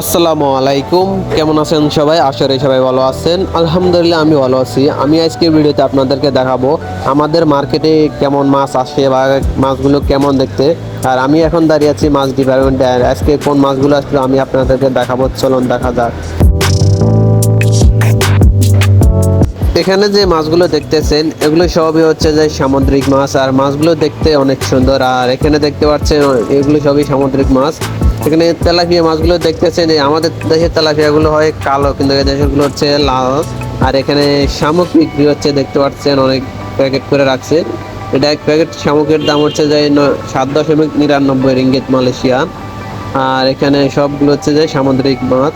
আসসালামু আলাইকুম। কেমন আছেন সবাই? আশা করি সবাই ভালো আছেন। আলহামদুলিল্লাহ, আমি ভালো আছি। আমি আজকে ভিডিওতে আপনাদেরকে দেখাবো আমাদের মার্কেটে কেমন মাছ আসে বা মাছগুলো কেমন দেখতে। আর আমি এখন দাঁড়িয়ে আছি মাছ ডিপার্টমেন্টে আর আজকে কোন মাছগুলো আসলো আমি আপনাদেরকে দেখাবো। চলুন, দেখা যাক। এখানে যে মাছগুলো দেখতেছেন, এগুলো সবই হচ্ছে যে সামুদ্রিক মাছ। আর মাছগুলো দেখতে অনেক সুন্দর। আর এখানে দেখতে পাচ্ছেন, এগুলো সবই সামুদ্রিক মাছ। এখানে তেলাপিয়া মাছগুলো দেখতেছেন আমাদের দেশের তেলাপিয়াগুলো হয় কালো, কিন্তু এই দেশেরগুলো হচ্ছে লাল। আর এখানে শামুক বিক্রি হচ্ছে, দেখতে পাচ্ছেন, অনেক প্যাকেট করে রাখছে। এটা এক প্যাকেট শামুকের দাম হচ্ছে যে সাত দশমিক নিরানব্বই রিঙ্গিত মালয়েশিয়া। আর এখানে সবগুলো হচ্ছে যে সামুদ্রিক মাছ।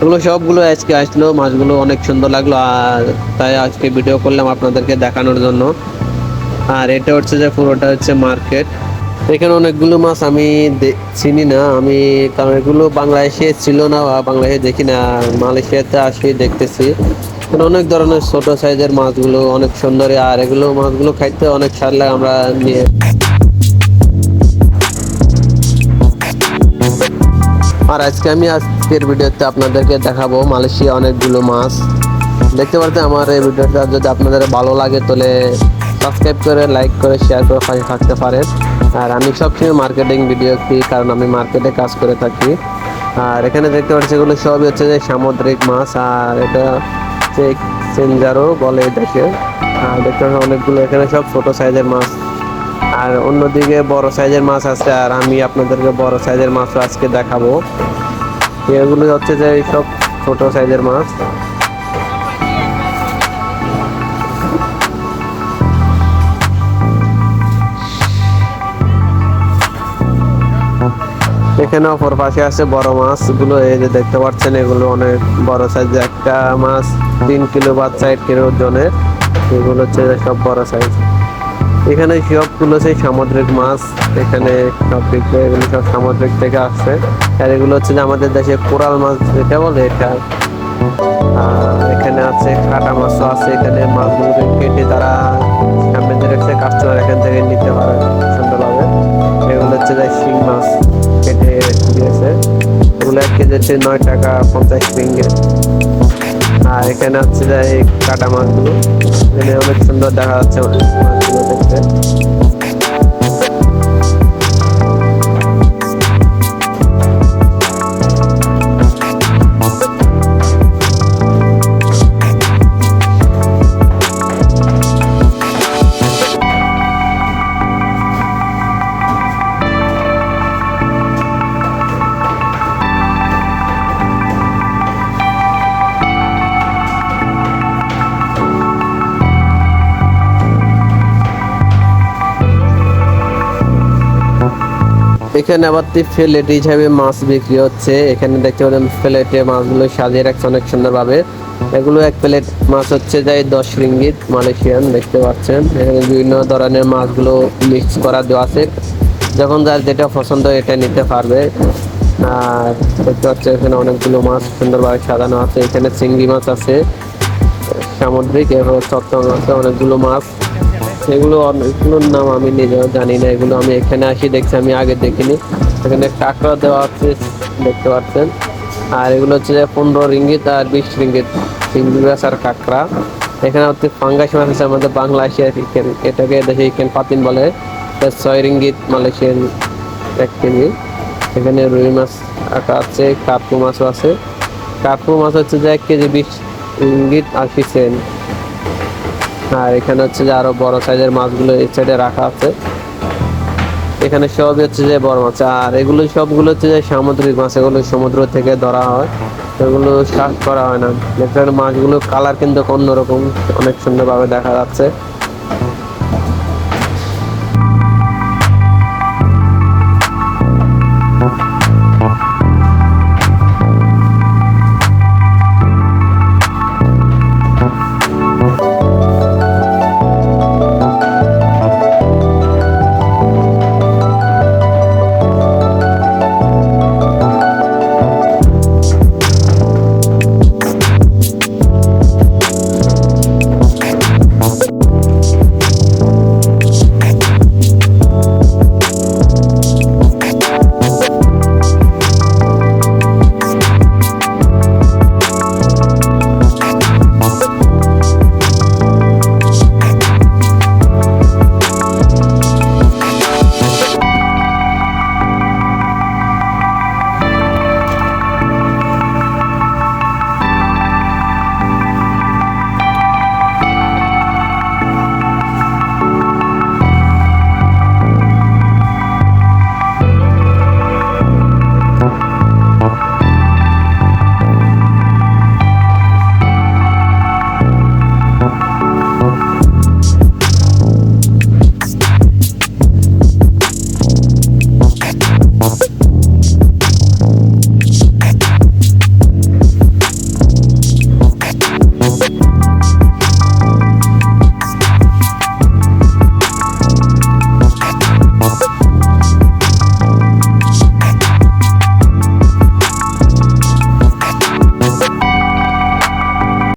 এগুলো সবগুলো আজকে আসলো, মাছগুলো অনেক সুন্দর লাগল, আর তাই আজকে ভিডিও করলাম আপনাদেরকে দেখানোর জন্য। আর এটা হচ্ছে যে পুরোটা হচ্ছে মার্কেট এখানে অনেকগুলো মাছ আমি চিনি না। আমি কারণ এগুলো বাংলাদেশে ছিল না, বা বাংলাদেশে দেখি না মালয়েশিয়াতে আসি, দেখতেছি। অনেক ধরনের ছোট সাইজের মাছগুলো অনেক সুন্দর, আর এগুলো মাছগুলো খাইতে অনেক স্বাদ লাগে আমরা নিয়ে। আর আজকে আমি আজকের ভিডিওতে আপনাদেরকে দেখাবো মালয়েশিয়া অনেকগুলো মাছ। দেখতে পারতে আমার এই ভিডিওটা যদি আপনাদের ভালো লাগে, তাহলে সাবস্ক্রাইব করে, লাইক করে শেয়ার করে থাকতে পারেন। আর আমি সবসময় মার্কেটিং ভিডিও করি কারণ আমি মার্কেটে কাজ করে থাকি। আর এখানে দেখতে পাচ্ছি এগুলো সবই হচ্ছে যে সামুদ্রিক মাছ, আর এটা হচ্ছে সেঞ্জারো বলে এটাকে। আর দেখতে পাচ্ছি অনেকগুলো এখানে সব ছোট সাইজের মাছ। আর অন্যদিকে বড় সাইজের মাছ আছে, আর আমি আপনাদেরকে বড় সাইজের মাছও আজকে দেখাবো। এগুলো হচ্ছে যে সব ছোট সাইজের মাছ। এখানে অপর পাশে আছে বড় মাছগুলো, এই যে দেখতে পাচ্ছেন এগুলো অনেক বড় সাইজ একটা মাছ, তিন কিলো বা চার কিলো ওজনের, এগুলো হচ্ছে সব বড় সাইজ এখানে সবগুলো সেই সামুদ্রিক মাছ, এখানে সব এগুলো সব সামুদ্রিক থেকে আসছে। আর এগুলো হচ্ছে যে আমাদের দেশে কোরাল মাছ যেটা বলে এটা। এখানে আছে কাটা মাছও আছে, এখানে মাছগুলোকে কেটে তারা সামনে যে কাস্টমার এখান থেকে নিতে পারে সুন্দরভাবে। এগুলো হচ্ছে যে শিং মাছ। এগুলো এক কেজি হচ্ছে নয় টাকা পঞ্চাশ রিঙ্গিত। আর এখানে হচ্ছে যে কাটা মাছগুলো। এখানে অনেক সুন্দর দেখা যাচ্ছে মাছগুলো দেখতে। এখানে আবার ফ্লেট হিসাবে মাছ বিক্রি হচ্ছে। এখানে দেখতে পাচ্ছেন প্লেটে মাছগুলো সাজিয়ে রাখছে অনেক সুন্দরভাবে। এগুলো এক প্লেট মাছ হচ্ছে যাই দশ রিঙ্গিত মালয়েশিয়ান, দেখতে পাচ্ছেন। এখানে বিভিন্ন ধরনের মাছগুলো মিক্স করা দেওয়া আছে। যখন যার যেটা পছন্দ এটা নিতে পারবে। আর দেখতে পাচ্ছে এখানে অনেকগুলো মাছ সুন্দরভাবে সাজানো আছে। এখানে চিংড়ি মাছ আছে, সামুদ্রিক এবং চত্বর আছে অনেকগুলো মাছ। সেগুলো অনেকগুলোর নাম আমি নিজেও জানি না। এগুলো আমি এখানে আসি, দেখছি আমি আগে দেখিনি। এখানে কাঁকড়া দেওয়া আছে, দেখতে পাচ্ছেন। আর এগুলো হচ্ছে যে পনেরো রিঙ্গিত আর বিশ রিঙ্গিত। চিংড়ি মাছ আর কাঁকড়া। এখানে হচ্ছে ফাঙ্গাস মাছ আছে আমাদের বাংলাদেশের চিকেন এটাকে দেশে চিকেন পাতিন বলে। ছয় রিঙ্গিত মালয়েশিয়ান এক কেজি। এখানে রুই মাছ আঁকা আছে কার্পু মাছও আছে। কার্পু মাছ হচ্ছে যে এক কেজি বিশ রিঙ্গিত আশি সেন্ট আর এখানে হচ্ছে যে আরও বড় সাইজের মাছগুলো এই সাইডে রাখা আছে। এখানে সবই হচ্ছে যে বড় মাছ। আর এগুলো সবগুলো হচ্ছে যে সামুদ্রিক মাছ, এগুলো সমুদ্র থেকে ধরা হয়। এগুলো চাষ করা হয় না। এখানে মাছগুলো কালার কিন্তু অন্যরকম, অনেক সুন্দরভাবে দেখা যাচ্ছে।